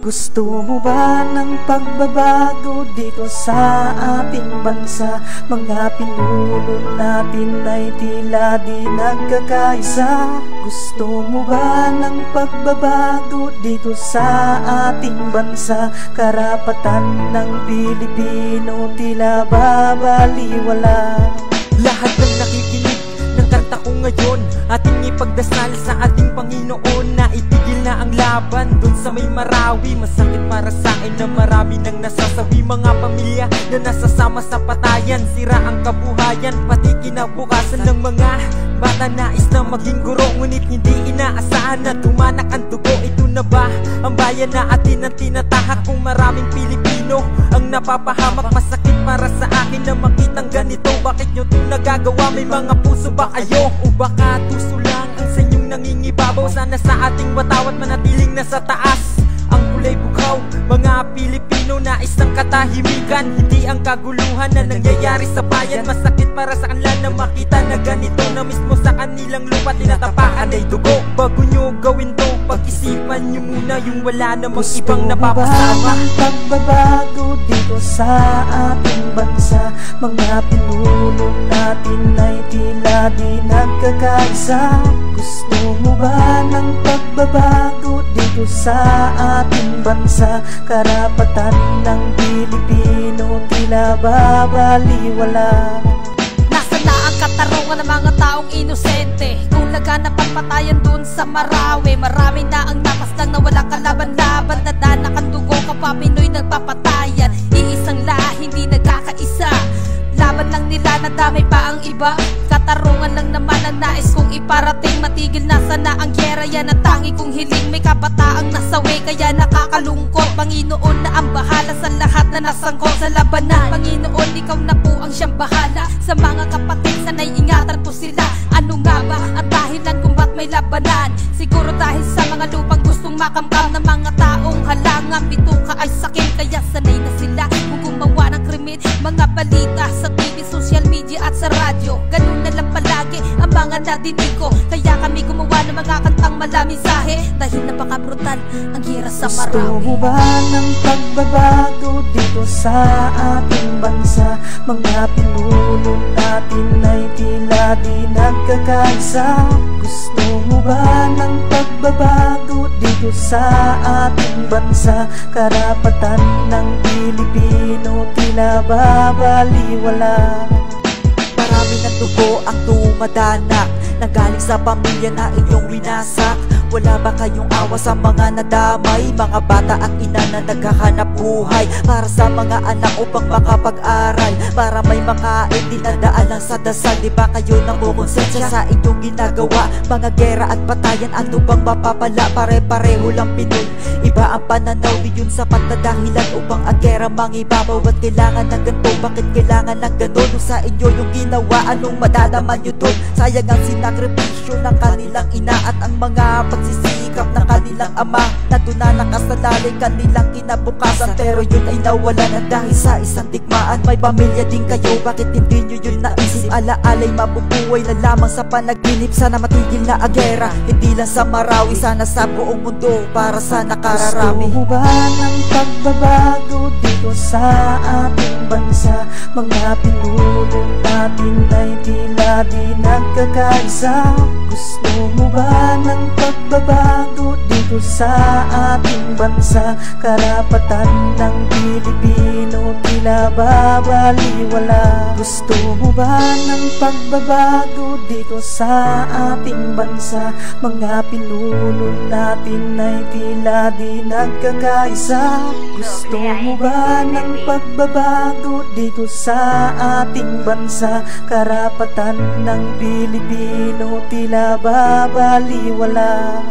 Gusto mo ba ng pagbabago dito sa ating bansa? Mga pinuno natin ay tila di nagkakaisa Gusto mo ba ng pagbabago dito sa ating bansa? Karapatan ng Pilipino tila babaliwala Lahat ng nakikinig ng kanta ko ngayon Ating ipagdasal sa ating Panginoon. Na itigil na ang laban dun sa may marawi. Masakit para sa akin na marami nang nasasawi. Mga pamilya na nasasama sa patayan Sira ang kabuhayan. Pati kinabukasan ng mga Bata nais na maging guro Ngunit hindi inaasahan na tumanak ang dugo. Ito na ba ang bayan na atin ang tinatahak Kung maraming Pilipino ang napapahamak Masakit para sa akin na makitang ganito. Bakit nyo ito nagagawa? May mga puso ba kayo? O baka tuso lang ang sa inyong nangingibabaw? Sana sa ating watawat manatiling nasa taas Pilipino na isang katahimikan Hindi ang kaguluhan na nangyayari sa bayan. Masakit para sa kanila na makita na ganito Na mismo sa kanilang lupa tinatapakan ay dugo. Bago nyo gawin to Pag-isipan nyo muna yung wala namang ibang napapasama. Gusto pagbabago dito sa ating bansa? Mga pinuno natin ay tila di nagkakaisa. Gusto mo ba ng pagbabago dito sa ating bansa Karapatan ng Pilipino tila babaliwala. Nasa na ang katarungan ng mga taong inosente? Kung laganap ang patayan dun sa Marawi Marami na ang napas lang na walang kalaban-laban Nadanak ang dugo kapwa Pinoy nagpapatayan. Iisang lahi hindi nagkakaisa. Laban lang nila nadamay pa ang iba. Katarungan lang naman ang nais kong iparating. Matigil na sana ang gyera Yan ang tangi kong hiling. May kabataang nasawi Kaya nakakalungkot. Panginoon na ang bahala Sa lahat na nasangkot sa labanan. Panginoon ikaw na po ang siyang bahala. Sa mga kapatid sanay ingatan po sila. Ano nga ba ang dahilan kung ba't may labanan? Siguro dahil sa mga lupang gustong makamkam Ng mga taong halangan Bituka ay sakit Kaya sanay na sila. Kung gumawa ng krimen Mga balita sa TV, social media at sa radyo. Ganun na lang mga nadinig ko Kaya kami gumawa ng mga kantang malamisahe Dahil napaka-brutal ang gira sa Gusto Marawi mo ba ng pagbabago dito sa ating bansa? Mga pinuno natin ay tila di nagkakaisa. Gusto mo ba ng pagbabago dito sa ating bansa? Karapatan ng Pilipino tila babaliwala. Marami ng dugo ang tumadanak Nagaling sa pamilya na inyong winasak. Wala ba kayong awa sa mga nadamay? Mga bata at ina na naghahanap buhay. Para sa mga anak upang makapag-aral. Para may makain dinadaan lang sa dasal. Di ba kayo namukonsensya sa inyong ginagawa? Mga gera at patayan ano bang mapapala? Pare-pareho lang Pinoy. Iba ang pananaw di yun sapat na dahilan Upang ang gera mangibabaw Ba't kailangan ng ganito? Bakit kailangan ng ganon? Kung sa inyo yung ginawa Anong madadaman nyo dun? Sayang ang sinakripisyo ng kanilang ina At ang mga pagsisikap ng kanilang ama Na doon na nakasalalay kanilang kinabukasan Pero yun ay nawalan at dahil sa isang digmaan May pamilya din kayo, bakit hindi nyo yun naisip? Alaalay mabubuhay na lamang sa panaginip Sana matigil na ang gera Hindi lang sa Marawi, sana sa buong mundo Para sa nakararami Gusto ba ng pagbabago dito sa ating bansa? Mga pinuno natin ay tila di nagkakaisa Gusto mo ba ng pagbabago dito sa ating bansa? Karapatan ng Pilipino tila babaliwala Gusto mo ba ng pagbabago dito sa ating bansa? Mga pinuno natin ay tila di nagkakaisa Gusto mo ba ng pagbabago dito sa ating bansa? Karapatan ng Pilipino tila babaliwala